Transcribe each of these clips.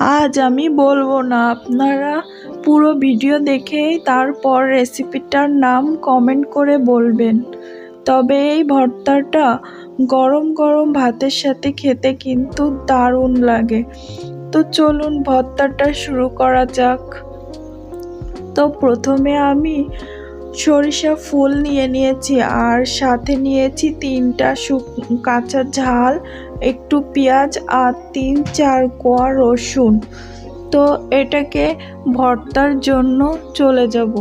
আজ আমি বলব না। আপনারা পুরো ভিডিও দেখেই তারপর রেসিপিটার নাম কমেন্ট করে বলবেন। তবে এই ভর্তাটা গরম গরম ভাতের সাথে খেতে কিন্তু দারুণ লাগে। তো চলুন ভর্তাটা শুরু করা যাক। তো প্রথমে আমি সরিষা ফুল নিয়ে নিয়েছি আর সাথে নিয়েছি তিনটা শুক কাঁচা ঝাল, একটু পেঁয়াজ আর তিন চার কোয়া রসুন। তো এটাকে ভর্তার জন্য চলে যাব।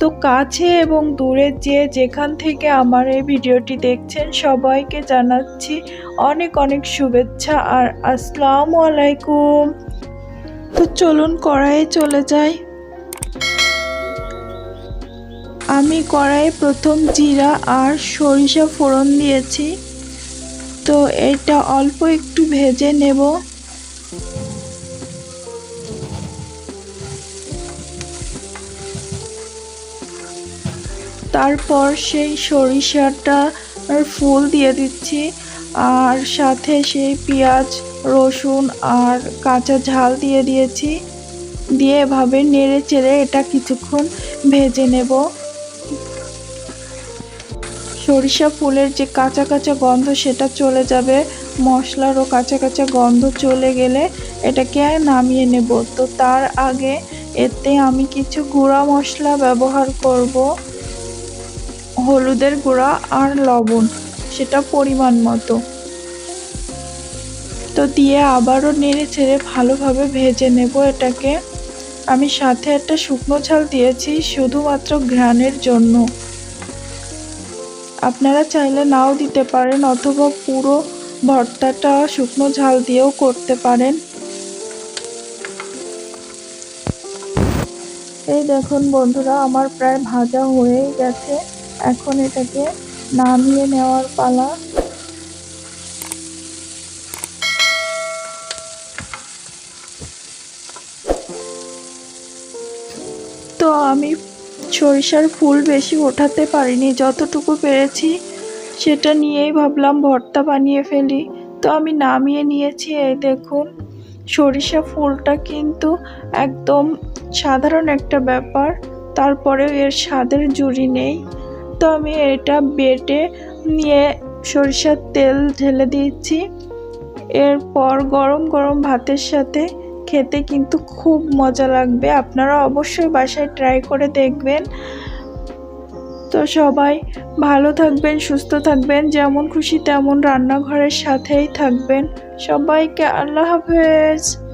তো কাছে এবং দূরে যে যেখান থেকে আমার এই ভিডিওটি দেখছেন, সবাইকে জানাচ্ছি অনেক অনেক শুভেচ্ছা আর আসসালামু আলাইকুম। তো চলুন কড়াইয়ে চলে যাই। আমি কড়াইয়ে প্রথম জিরা আর সরিষা ফোড়ন দিয়েছি। তো এটা অল্প একটু ভেজে নেব। তারপর সেই সরিষাটা ফুল দিয়ে দিচ্ছি। আর সাথে সেই পেঁয়াজ, রসুন আর কাঁচা ঝাল দিয়ে দিয়েছি। দিয়ে এভাবে নেড়ে চেড়ে এটা কিছুক্ষণ ভেজে নেব। সরিষা ফুলের যে কাঁচা কাঁচা গন্ধ সেটা চলে যাবে। মশলারও কাঁচা কাঁচা গন্ধ চলে গেলে এটাকে নামিয়ে নেব। তো তার আগে এতে আমি কিছু গুঁড়া মশলা ব্যবহার করব। হলুদের গুঁড়া আর লবণ, সেটা পরিমাণ মতো। তো দিয়ে আবারও নেড়ে ছেড়ে ভালোভাবে ভেজে নেব এটাকে। আমি সাথে একটা শুকনো ঝাল দিয়েছি, শুধুমাত্র ঘ্রাণের জন্য। আপনারা চাইলে নাও দিতে পারেন, অথবা পুরো ভর্তাটা শুকনো ঝাল দিয়েও করতে পারেন। এই দেখুন বন্ধুরা, আমার প্রায় ভাজা হয়ে গেছে। এখন এটাকে নামিয়ে নেওয়ার পালা। আমি সরিষার ফুল বেশি ওঠাতে পারিনি। যতটুকু পেরেছি সেটা নিয়েই ভাবলাম ভর্তা বানিয়ে ফেলি। তো আমি নামিয়ে নিয়েছি, এই দেখুন। সরিষা ফুলটা কিন্তু একদম সাধারণ একটা ব্যাপার তারপরেও এর স্বাদের জুড়ি নেই। তো আমি এটা বেটে নিয়ে সরিষার তেল ঢেলে দিয়েছি। এরপর গরম গরম ভাতের সাথে খেতে কিন্তু খুব মজা লাগবে। আপনারা অবশ্যই বাসায় ট্রাই করে দেখবেন। তো সবাই ভালো থাকবেন, সুস্থ থাকবেন, যেমন খুশি তেমন রান্নাঘরের সাথেই থাকবেন। সবাইকে আল্লাহ হাফেজ।